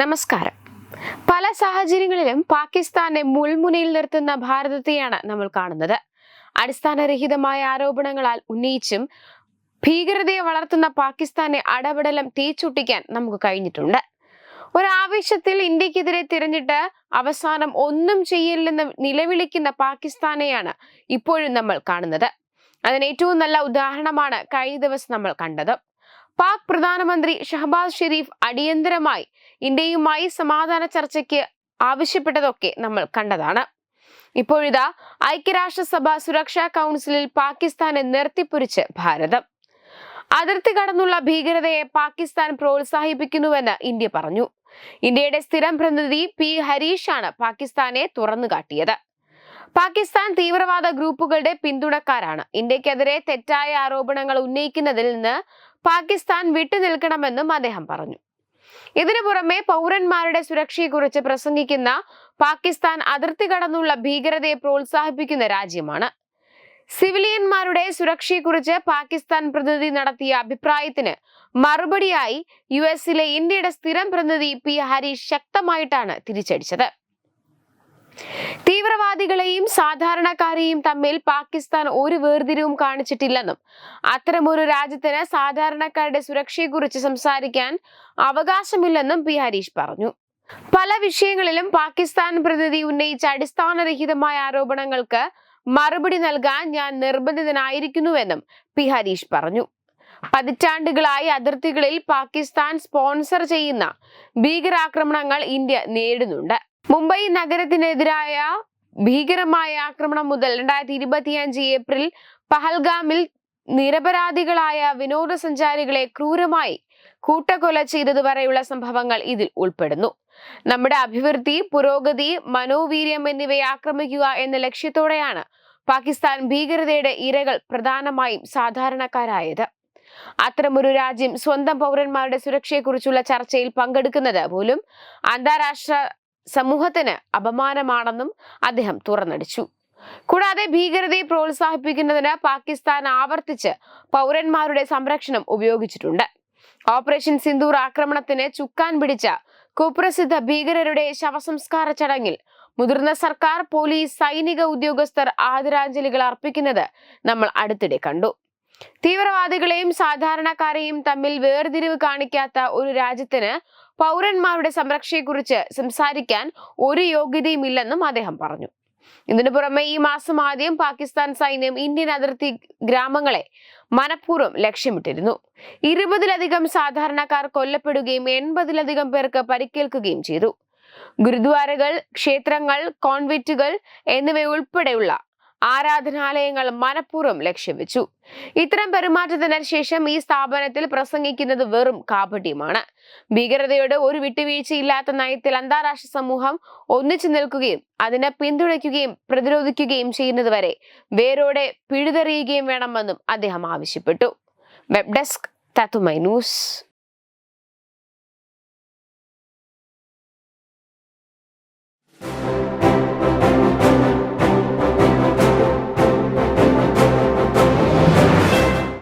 നമസ്കാരം. പല സാഹചര്യങ്ങളിലും പാകിസ്ഥാനെ മുൾമുനയിൽ നിർത്തുന്ന ഭാരതത്തെയാണ് നമ്മൾ കാണുന്നത്. അടിസ്ഥാനരഹിതമായ ആരോപണങ്ങളാൽ ഉന്നയിച്ചും ഭീകരതയെ വളർത്തുന്ന പാകിസ്ഥാനെ അടപടലം തീച്ചുട്ടിക്കാൻ നമുക്ക് കഴിഞ്ഞിട്ടുണ്ട്. ഒരാവേശത്തിൽ ഇന്ത്യക്കെതിരെ തിരഞ്ഞിട്ട് അവസാനം ഒന്നും ചെയ്യില്ലെന്ന് നിലവിളിക്കുന്ന പാകിസ്ഥാനെയാണ് ഇപ്പോഴും നമ്മൾ കാണുന്നത്. അതിന് ഏറ്റവും നല്ല ഉദാഹരണമാണ് കഴിഞ്ഞ ദിവസം നമ്മൾ കണ്ടത്. പാക് പ്രധാനമന്ത്രി ഷഹബാസ് ഷെരീഫ് അടിയന്തരമായി ഇന്ത്യയുമായി സമാധാന ചർച്ചയ്ക്ക് ആവശ്യപ്പെട്ടതൊക്കെ നമ്മൾ കണ്ടതാണ്. ഇപ്പോഴിതാ ഐക്യരാഷ്ട്രസഭ സുരക്ഷാ കൗൺസിലിൽ പാകിസ്ഥാനെ നിർത്തിപ്പൊരിച്ച് ഭാരതം. അതിർത്തി കടന്നുള്ള ഭീകരതയെ പാകിസ്ഥാൻ പ്രോത്സാഹിപ്പിക്കുന്നുവെന്ന് ഇന്ത്യ പറഞ്ഞു. ഇന്ത്യയുടെ സ്ഥിരം പ്രതിനിധി പി ഹരീഷാണ് പാകിസ്ഥാനെ തുറന്നുകാട്ടിയത്. പാകിസ്ഥാൻ തീവ്രവാദ ഗ്രൂപ്പുകളുടെ പിന്തുണക്കാരാണ്. ഇന്ത്യക്കെതിരെ തെറ്റായ ആരോപണങ്ങൾ ഉന്നയിക്കുന്നതിൽ നിന്ന് പാകിസ്ഥാൻ വിട്ടുനിൽക്കണമെന്നും അദ്ദേഹം പറഞ്ഞു. ഇതിനു പുറമെ പൗരന്മാരുടെ സുരക്ഷയെക്കുറിച്ച് പ്രസംഗിക്കുന്ന പാകിസ്ഥാൻ അതിർത്തി കടന്നുള്ള ഭീകരതയെ പ്രോത്സാഹിപ്പിക്കുന്ന രാജ്യമാണ്. സിവിലിയന്മാരുടെ സുരക്ഷയെക്കുറിച്ച് പാകിസ്ഥാൻ പ്രതിനിധി നടത്തിയ അഭിപ്രായത്തിന് മറുപടിയായി യു എസിലെ ഇന്ത്യയുടെ സ്ഥിരം പ്രതിനിധി പി ഹരീഷ് ശക്തമായിട്ടാണ് തിരിച്ചടിച്ചത്. തീവ്രവാദികളെയും സാധാരണക്കാരെയും തമ്മിൽ പാകിസ്ഥാൻ ഒരു വേർതിരിവും കാണിച്ചിട്ടില്ലെന്നും അത്തരമൊരു രാജ്യത്തിന് സാധാരണക്കാരുടെ സുരക്ഷയെക്കുറിച്ച് സംസാരിക്കാൻ അവകാശമില്ലെന്നും പി ഹരീഷ് പറഞ്ഞു. പല വിഷയങ്ങളിലും പാകിസ്ഥാൻ പ്രതിനിധി ഉന്നയിച്ച അടിസ്ഥാനരഹിതമായ ആരോപണങ്ങൾക്ക് മറുപടി നൽകാൻ ഞാൻ നിർബന്ധിതനായിരിക്കുന്നുവെന്നും പി ഹരീഷ് പറഞ്ഞു. പതിറ്റാണ്ടുകളായി അതിർത്തികളിൽ പാകിസ്ഥാൻ സ്പോൺസർ ചെയ്യുന്ന ഭീകരാക്രമണങ്ങൾ ഇന്ത്യ നേരിടുന്നുണ്ട്. മുംബൈ നഗരത്തിനെതിരായ ഭീകരമായ ആക്രമണം മുതൽ രണ്ടായിരത്തി ഇരുപത്തിയഞ്ച് ഏപ്രിൽ പഹൽഗാമിൽ നിരപരാധികളായ വിനോദസഞ്ചാരികളെ ക്രൂരമായി കൂട്ടക്കൊല ചെയ്തതുവരെയുള്ള സംഭവങ്ങൾ ഇതിൽ ഉൾപ്പെടുന്നു. നമ്മുടെ അഭിവൃദ്ധി പുരോഗതി മനോവീര്യം എന്നിവയെ ആക്രമിക്കുക എന്ന ലക്ഷ്യത്തോടെയാണ് പാകിസ്ഥാൻ ഭീകരതയുടെ ഇരകൾ പ്രധാനമായും സാധാരണക്കാരായത്. അത്തരമൊരു രാജ്യം സ്വന്തം പൗരന്മാരുടെ സുരക്ഷയെക്കുറിച്ചുള്ള ചർച്ചയിൽ പങ്കെടുക്കുന്നത് പോലും അന്താരാഷ്ട്ര സമൂഹത്തിന് അപമാനമാണെന്നും അദ്ദേഹം തുറന്നടിച്ചു. കൂടാതെ ഭീകരതയെ പ്രോത്സാഹിപ്പിക്കുന്നതിന് പാകിസ്ഥാൻ ആവർത്തിച്ച് പൗരന്മാരുടെ സംരക്ഷണം ഉപയോഗിച്ചിട്ടുണ്ട്. ഓപ്പറേഷൻ സിന്ദൂർ ആക്രമണത്തിന് ചുക്കാൻ പിടിച്ച കുപ്രസിദ്ധ ഭീകരരുടെ ശവസംസ്കാര ചടങ്ങിൽ മുതിർന്ന സർക്കാർ പോലീസ് സൈനിക ഉദ്യോഗസ്ഥർ ആദരാഞ്ജലികൾ അർപ്പിക്കുന്നത് നമ്മൾ അടുത്തിടെ കണ്ടു. തീവ്രവാദികളെയും സാധാരണക്കാരെയും തമ്മിൽ വേർതിരിവ് കാണിക്കാത്ത ഒരു രാജ്യത്തിന് പൗരന്മാരുടെ സംരക്ഷയെക്കുറിച്ച് സംസാരിക്കാൻ ഒരു യോഗ്യതയും ഇല്ലെന്നും അദ്ദേഹം പറഞ്ഞു. ഇതിനു പുറമെ ഈ മാസം ആദ്യം പാകിസ്ഥാൻ സൈന്യം ഇന്ത്യൻ അതിർത്തി ഗ്രാമങ്ങളെ മനഃപൂർവം ലക്ഷ്യമിട്ടിരുന്നു. ഇരുപതിലധികം സാധാരണക്കാർ കൊല്ലപ്പെടുകയും എൺപതിലധികം പേർക്ക് പരിക്കേൽക്കുകയും ചെയ്തു. ഗുരുദ്വാരകൾ ക്ഷേത്രങ്ങൾ കോൺവെന്റുകൾ എന്നിവയുൾപ്പെടെയുള്ള ആരാധനാലയങ്ങൾ മനഃപൂർവം ലക്ഷ്യം വെച്ചു. ഇത്തരം പെരുമാറ്റത്തിന് ശേഷം ഈ സ്ഥാപനത്തിൽ പ്രസംഗിക്കുന്നത് വെറും കാപട്യമാണ്. ഭീകരതയോട് ഒരു വിട്ടുവീഴ്ച ഇല്ലാത്ത നയത്തിൽ അന്താരാഷ്ട്ര സമൂഹം ഒന്നിച്ചു നിൽക്കുകയും അതിനെ പിന്തുണയ്ക്കുകയും പ്രതിരോധിക്കുകയും ചെയ്യുന്നതുവരെ വേരോടെ പിഴുതെറിയുകയും വേണമെന്നും അദ്ദേഹം ആവശ്യപ്പെട്ടു. വെബ് ഡെസ്ക് തത്തുമൈ ന്യൂസ്